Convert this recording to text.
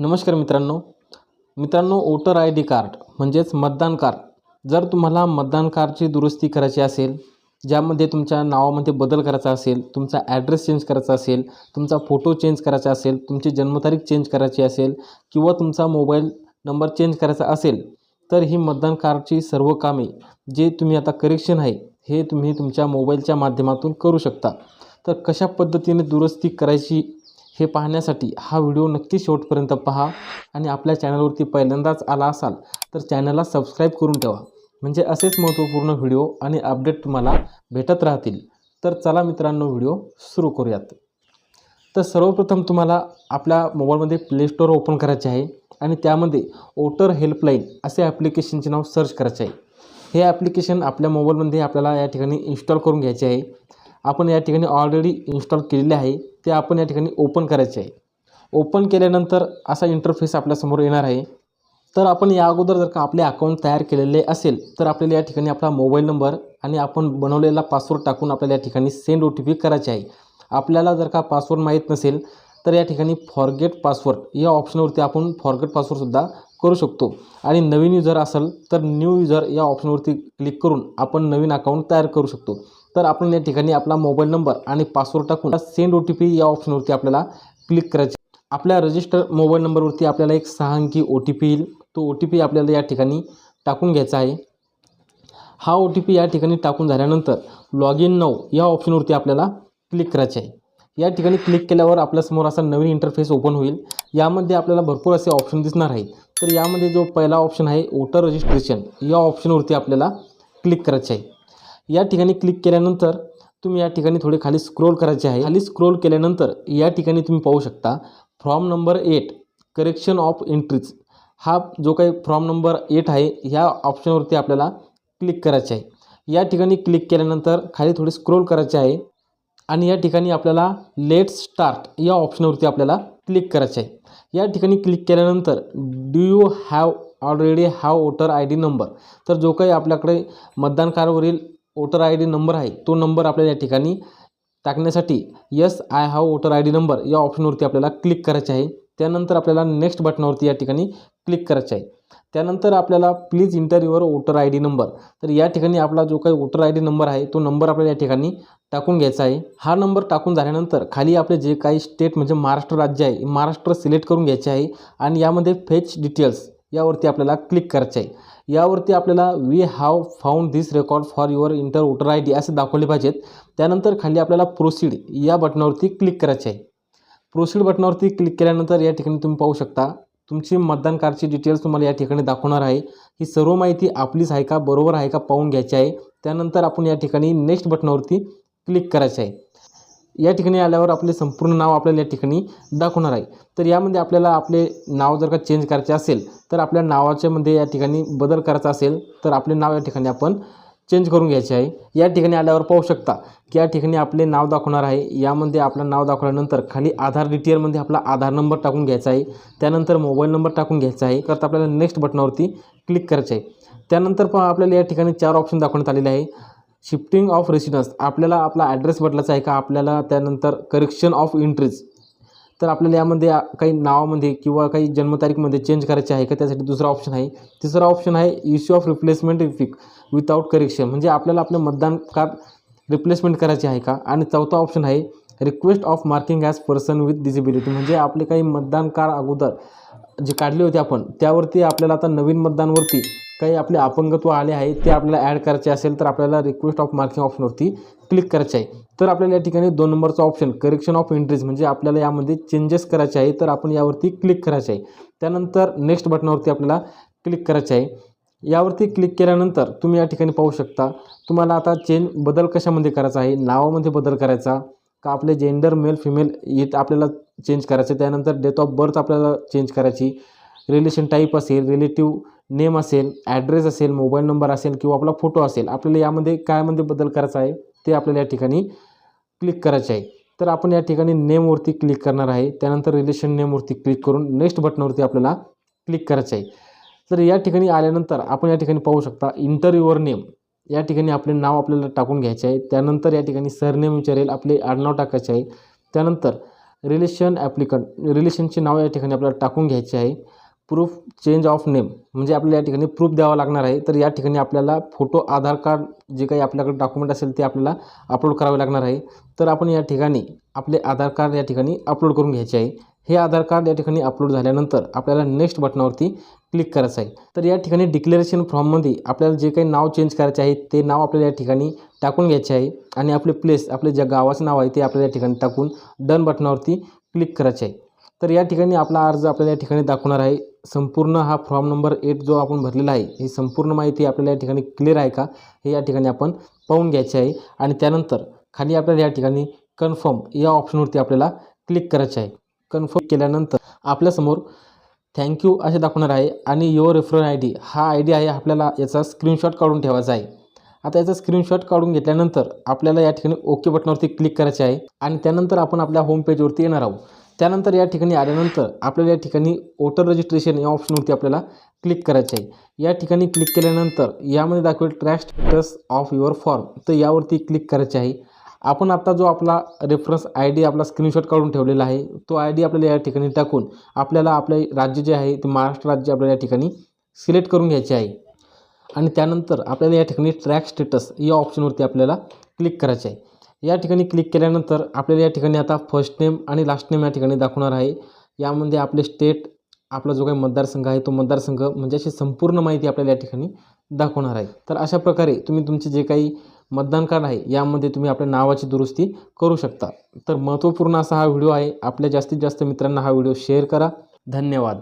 नमस्कार मित्रांनो. मित्रांनो वोटर आय डी कार्ड म्हणजेच मतदान कार्ड. जर तुम्हाला मतदान कार्डची दुरुस्ती करायची असेल ज्यामध्ये तुमच्या नावामध्ये बदल करायचा असेल तुमचा ॲड्रेस चेंज करायचा असेल तुमचा फोटो चेंज करायचा असेल तुमची जन्मतारीख चेंज करायची असेल किंवा तुमचा मोबाईल नंबर चेंज करायचा असेल तर ही मतदान कार्डची सर्व कामे जे तुम्ही आता करेक्शन आहे हे तुम्ही तुमच्या मोबाईलच्या माध्यमातून करू शकता. तर कशा पद्धतीने दुरुस्ती करायची हे पाहण्यासाठी हा व्हिडिओ नक्की शेवटपर्यंत पहा आणि आपल्या चॅनलवरती पहिल्यांदाच आला असाल तर चॅनलला सबस्क्राईब करून ठेवा. म्हणजे असेच महत्त्वपूर्ण व्हिडिओ आणि अपडेट तुम्हाला भेटत राहतील. तर चला मित्रांनो व्हिडिओ सुरू करूयात. तर सर्वप्रथम तुम्हाला आपल्या मोबाईलमध्ये प्ले स्टोअर ओपन करायचे आहे आणि त्यामध्ये वोटर हेल्पलाईन असे ॲप्लिकेशनचे नाव सर्च करायचे आहे. हे ॲप्लिकेशन आपल्या मोबाईलमध्ये आपल्याला या ठिकाणी इन्स्टॉल करून घ्यायचे आहे. आपण या ठिकाणी ऑलरेडी इन्स्टॉल केलेले आहे. ते आपण या ठिकाणी ओपन करायचे आहे. ओपन केल्यानंतर असा इंटरफेस आपल्यासमोर येणार आहे. तर आपण या अगोदर जर का आपले अकाउंट तयार केलेले असेल तर आपल्याला या ठिकाणी आपला मोबाईल नंबर आणि आपण बनवलेला पासवर्ड टाकून आपल्याला या ठिकाणी सेंड ओ टी पी करायचे आहे. आपल्याला जर का पासवर्ड माहीत नसेल तर या ठिकाणी फॉरगेट पासवर्ड या ऑप्शनवरती आपण फॉरगेट पासवर्डसुद्धा करू शकतो. आणि नवीन युजर असेल तर न्यू युजर या ऑप्शनवरती क्लिक करून आपण नवीन अकाउंट तयार करू शकतो. तर आपण या ठिकाणी आपला मोबाईल नंबर आणि पासवर्ड टाकून सेंड ओ टी पी या ऑप्शनवरती आपल्याला क्लिक करायचे आपल्या रजिस्टर मोबाईल नंबरवरती आपल्याला एक सहा अंकी ओ टी पी येईल. तो ओ टी पी आपल्याला या ठिकाणी टाकून घ्यायचा आहे. हा ओ टी पी या ठिकाणी टाकून झाल्यानंतर लॉग इन नऊ या ऑप्शनवरती आपल्याला क्लिक करायचे आहे. या ठिकाणी क्लिक केल्यावर आपल्यासमोर असा नवीन इंटरफेस ओपन होईल. यामध्ये आपल्याला भरपूर असे ऑप्शन दिसणार आहे. तर यामध्ये जो पहिला ऑप्शन आहे वोटर रजिस्ट्रेशन या ऑप्शनवरती आपल्याला क्लिक करायचे आहे. या ठिकाणी क्लिक केल्यानंतर तुम्ही या ठिकाणी थोडे खाली स्क्रोल करायचे आहे. खाली स्क्रोल केल्यानंतर या ठिकाणी तुम्ही पाहू शकता form number eight correction of entries हा जो काही फॉर्म नंबर एट आहे ह्या ऑप्शनवरती आपल्याला क्लिक करायचे आहे. या ठिकाणी क्लिक केल्यानंतर खाली थोडे स्क्रोल करायचे आहे आणि या ठिकाणी आपल्याला लेट स्टार्ट या ऑप्शनवरती आपल्याला क्लिक करायचे आहे. या ठिकाणी क्लिक केल्यानंतर do you have already have voter I D number तर जो काही आपल्याकडे मतदान कार्डवरील वोटर आय डी नंबर आहे. तो नंबर आपल्याला या ठिकाणी टाकण्यासाठी yes I have voter I D number या ऑप्शनवरती आपल्याला क्लिक करायचे आहे. त्यानंतर आपल्याला नेक्स्ट बटनावरती या ठिकाणी क्लिक करायचे आहे. त्यानंतर आपल्याला please enter your voter I D number तर या ठिकाणी आपला जो काही वोटर आय डी नंबर आहे तो नंबर आपल्याला या ठिकाणी टाकून घ्यायचा आहे. हा नंबर टाकून झाल्यानंतर खाली आपले जे काही स्टेट म्हणजे महाराष्ट्र राज्य आहे महाराष्ट्र सिलेक्ट करून घ्यायचे आहे. आणि यामध्ये फेच डिटेल्स यावरती आपल्याला क्लिक करायचं आहे. यावरती आपल्याला we have found this record for your enter voter I D असे दाखवले पाहिजेत. त्यानंतर खाली आपल्याला प्रोसीड या बटनावरती क्लिक करायचे आहे. प्रोसीड बटनावरती क्लिक केल्यानंतर या ठिकाणी तुम्ही पाहू शकता तुमची मतदान कार्डची डिटेल्स तुम्हाला या ठिकाणी दाखवणार आहे. ही सर्व माहिती आपलीच आहे का बरोबर आहे का पाहून घ्यायची आहे. त्यानंतर आपण या ठिकाणी नेक्स्ट बटनावरती क्लिक करायचे आहे. या ठिकाणी आल्यावर आपले संपूर्ण नाव आपल्याला या ठिकाणी दाखवणार आहे. तर यामध्ये आपल्याला आपले नाव जर का चेंज करायचे असेल तर आपल्या नावाच्यामध्ये या ठिकाणी बदल करायचा असेल तर आपले नाव या ठिकाणी आपण चेंज करून घ्यायचे आहे. या ठिकाणी आल्यावर पाहू शकता की या ठिकाणी आपले नाव दाखवणार आहे. यामध्ये आपलं नाव दाखवल्यानंतर खाली आधार डिटेलमध्ये आपला आधार नंबर टाकून घ्यायचा आहे. त्यानंतर मोबाईल नंबर टाकून घ्यायचा आहे. करता आपल्याला नेक्स्ट बटनावरती क्लिक करायचं आहे. त्यानंतर पण आपल्याला या ठिकाणी चार ऑप्शन दाखवण्यात आलेले आहे. शिफ्टिंग ऑफ रेसिडन्स आपल्याला आपला ॲड्रेस बदलायचा आहे का? आपल्याला त्यानंतर करेक्शन ऑफ एंट्रीज तर आपल्याला यामध्ये काही नावामध्ये किंवा काही जन्मतारीखमध्ये चेंज करायचे आहे का? त्यासाठी दुसरा ऑप्शन आहे. तिसरा ऑप्शन आहे issue of replacement EPIC without correction म्हणजे आपल्याला आपलं मतदान कार्ड रिप्लेसमेंट करायचे आहे का? आणि चौथा ऑप्शन आहे request of marking as person with disability म्हणजे आपले काही मतदान कार्ड अगोदर जे काढले होते आपण त्यावरती आपल्याला आता नवीन मतदानवरती काही आपले अपंगत्व आले आहे ते आपल्याला ॲड करायचे असेल तर आपल्याला रिक्वेस्ट ऑफ मार्किंग ऑप्शनवरती क्लिक करायचे आहे. तर आपल्याला या ठिकाणी दोन नंबरचा ऑप्शन करेक्शन ऑफ एंट्रीज म्हणजे आपल्याला यामध्ये चेंजेस करायचे आहे तर आपण यावरती क्लिक करायचे आहे. त्यानंतर नेक्स्ट बटनावरती आपल्याला क्लिक करायचे आहे. यावरती क्लिक केल्यानंतर तुम्ही या ठिकाणी पाहू शकता तुम्हाला आता चेंज बदल कशामध्ये करायचा आहे? नावामध्ये बदल करायचा का आपले जेंडर मेल फिमेल येत आपल्याला चेंज करायचं? त्यानंतर डेट ऑफ बर्थ आपल्याला चेंज करायची रिलेशन टाईप असेल रिलेटिव्ह नेम असेल ॲड्रेस असेल मोबाईल नंबर असेल किंवा आपला फोटो असेल आपल्याला यामध्ये कायमध्ये बदल करायचा आहे ते आपल्याला या ठिकाणी क्लिक करायचे आहे. तर आपण या ठिकाणी नेमवरती क्लिक करणार आहे. त्यानंतर रिलेशन नेमवरती क्लिक करून नेक्स्ट बटनावरती आपल्याला क्लिक करायचं आहे. तर या ठिकाणी आल्यानंतर आपण या ठिकाणी पाहू शकता इंटर नेम या ठिकाणी आपले नाव आपल्याला टाकून घ्यायचे आहे. त्यानंतर या ठिकाणी सरनेम विचारेल आपले आडनाव टाकायचे आहे. त्यानंतर रिलेशन ॲप्लिकंट रिलेशनचे नाव या ठिकाणी आपल्याला टाकून घ्यायचे आहे. प्रूफ चेंज ऑफ नेम म्हणजे आपल्याला या ठिकाणी प्रूफ द्यावा लागणार आहे. तर या ठिकाणी आपल्याला फोटो आधार कार्ड जे काही आपल्याकडे डॉक्युमेंट असेल ते आपल्याला अपलोड करावे लागणार आहे. तर आपण या ठिकाणी आपले आधार कार्ड या ठिकाणी अपलोड करून घ्यायचे आहे. हे आधार कार्ड या ठिकाणी अपलोड झाल्यानंतर आपल्याला नेक्स्ट बटनावरती क्लिक करायचं आहे. तर या ठिकाणी डिक्लेरेशन फॉर्ममध्ये आपल्याला जे काही नाव चेंज करायचे आहे ते नाव आपल्याला या ठिकाणी टाकून घ्यायचे आहे. आणि आपले प्लेस आपले ज्या गावाचं नाव आहे ते आपल्याला या ठिकाणी टाकून डन बटनावरती क्लिक करायचे आहे. तर या ठिकाणी आपला अर्ज आपल्याला या ठिकाणी दाखवणार आहे. संपूर्ण हा फॉर्म नंबर एट जो आपण भरलेला आहे ही संपूर्ण माहिती आपल्याला या ठिकाणी क्लिअर आहे का? हे या ठिकाणी आपण पाहून घ्यायचे आहे. आणि त्यानंतर खाली आपल्याला या ठिकाणी कन्फर्म या ऑप्शनवरती आपल्याला क्लिक करायचे आहे. कन्फर्म केल्यानंतर आपल्यासमोर थँक्यू असे दाखवणार आहे आणि युअर रेफरल आय डी हा आय डी आहे आपल्याला याचा स्क्रीनशॉट काढून ठेवायचा आहे. आता याचा स्क्रीनशॉट काढून घेतल्यानंतर आपल्याला या ठिकाणी ओके बटनावरती क्लिक करायचे आहे. आणि त्यानंतर आपण आपल्या होम पेजवरती येणार आहोत. त्यानंतर या ठिकाणी आल्यानंतर आपल्याला या ठिकाणी वोटर रजिस्ट्रेशन या ऑप्शनवरती आपल्याला क्लिक करायचे आहे. या ठिकाणी क्लिक केल्यानंतर यामध्ये दाखवेल track status of your form तर यावरती क्लिक करायचे आहे. आपण आता जो आपला रेफरन्स आय डी आपला स्क्रीनशॉट काढून ठेवलेला आहे तो आय डी आपल्याला या ठिकाणी टाकून आपल्याला आपले राज्य जे आहे ते महाराष्ट्र राज्य आपल्याला या ठिकाणी सिलेक्ट करून घ्यायचे आहे. आणि त्यानंतर आपल्याला या ठिकाणी ट्रॅक स्टेटस या ऑप्शनवरती आपल्याला क्लिक करायचे आहे. या ठिकाणी क्लिक केल्यानंतर आपल्याला या ठिकाणी आता फर्स्ट नेम आणि लास्ट नेम या ठिकाणी दाखवणार आहे. यामध्ये आपले स्टेट आपला जो काही मतदारसंघ आहे तो मतदारसंघ म्हणजे अशी संपूर्ण माहिती आपल्याला या ठिकाणी दाखवणार आहे. तर अशा प्रकारे तुम्ही तुमचे जे काही मतदान कार्ड आहे यामध्ये तुम्ही आपल्या नावाची दुरुस्ती करू शकता. तर महत्त्वपूर्ण असा हा व्हिडिओ आहे. आपल्या जास्तीत जास्त मित्रांना हा व्हिडिओ शेअर करा. धन्यवाद.